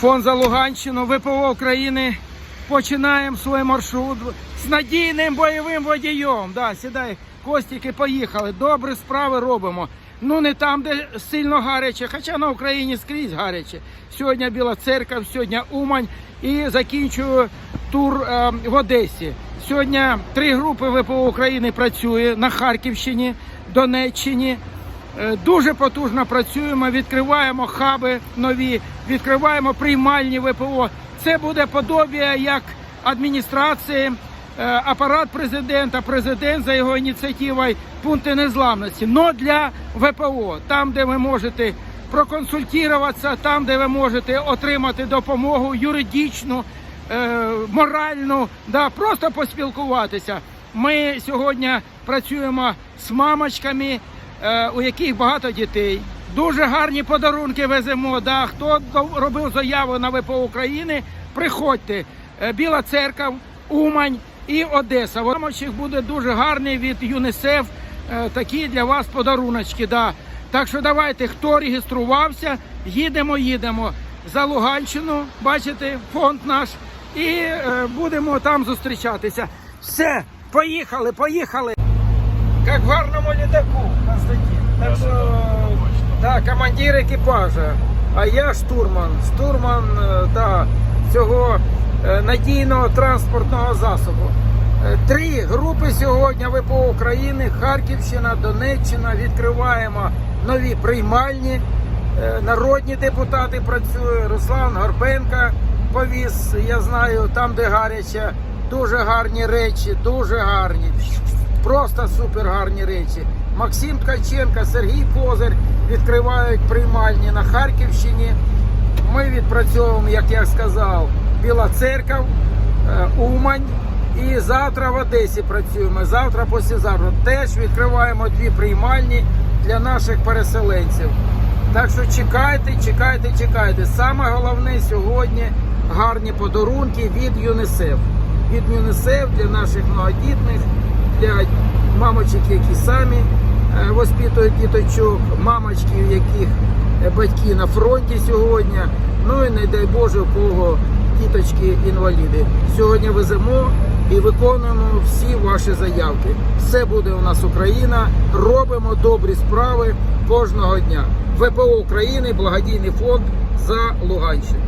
Фонд за Луганщину, ВПО України. Починаємо свій маршрут з надійним бойовим водієм. Да, сідай, Костіки, поїхали. Добрі справи робимо. Ну не там, де сильно гаряче, хоча на Україні скрізь гаряче. Сьогодні Біла Церква, сьогодні Умань і закінчую тур е, в Одесі. Сьогодні три групи ВПО України працює на Харківщині, Донеччині. Е, Дуже потужно працюємо, відкриваємо хаби нові, відкриваємо приймальні ВПО. Це буде подобія як адміністрації, е, апарат президента, президент за його ініціативою, пункти незламності. Но для ВПО, там, де ви можете проконсультуватися, там, де ви можете отримати допомогу юридичну, е, моральну, да, просто поспілкуватися. Ми сьогодні працюємо з мамочками, у яких багато дітей. Дуже гарні подарунки веземо. Да. Хто робив заяву на ВПО України, приходьте. Е, Біла церква, Умань і Одеса. Мамочок буде дуже гарний від ЮНІСЕФ. е, Такі для вас подаруночки. Да. Так що давайте, хто реєструвався, їдемо, їдемо за Луганщину. Бачите, фонд наш. І е, будемо там зустрічатися. Все, поїхали, поїхали. Как в гарному літаку, Константин. Так що, да, командир екіпажа, а я штурман. Штурман е, да, цього е, надійного транспортного засобу. Е, Три групи сьогодні ВПО України, Харківщина, Донеччина. Відкриваємо нові приймальні. Е, Народні депутати працюють. Руслан Горбенко повіз, я знаю, там, де гаряче, дуже гарні речі, дуже гарні. Просто супер гарні речі. Максим Ткаченко, Сергій Козир відкривають приймальні на Харківщині. Ми відпрацьовуємо, як я сказав, Біла Церква, е, Умань. І завтра в Одесі працюємо. Завтра, післязавтра теж відкриваємо дві приймальні для наших переселенців. Так що чекайте, чекайте, чекайте. Саме головне сьогодні гарні подарунки від ЮНІСЕФ. Від ЮНІСЕФ для наших многодітних, для мамочок, які самі е, воспитують діточок, мамочки, яких е, батьки на фронті сьогодні. Ну і не дай Боже, у кого діточки інваліди. Сьогодні веземо і виконуємо всі ваші заявки. Все буде у нас Україна. Робимо добрі справи кожного дня. ВПО України, благодійний фонд за Луганщину.